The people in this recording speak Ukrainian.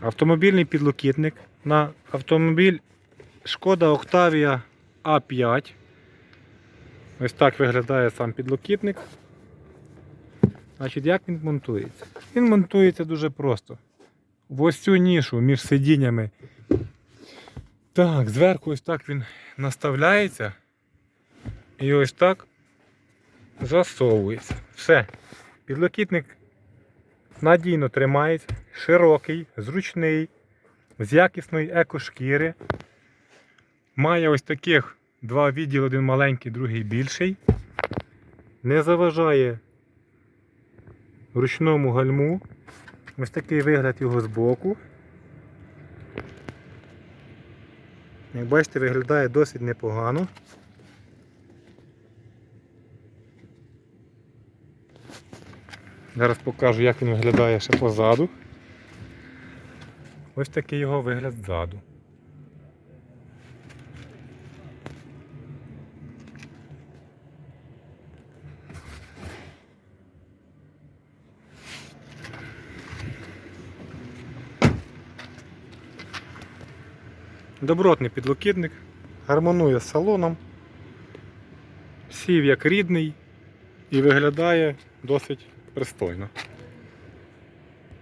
Автомобільний підлокітник на автомобіль Шкода Octavia A5. Ось так виглядає сам підлокітник. Значить, як він монтується? Він монтується дуже просто. В ось цю нішу між сидіннями. Так, зверху ось так він наставляється. І ось так засовується. Все. Підлокітник надійно тримається, широкий, зручний, з якісної екошкіри. Має ось таких два відділи, один маленький, другий більший. Не заважає ручному гальму. Ось такий вигляд його збоку. Як бачите, виглядає досить непогано. Зараз покажу, як він виглядає ще позаду. Ось такий його вигляд ззаду. Добротний підлокітник, гармонує з салоном, сів як рідний і виглядає досить пристойно.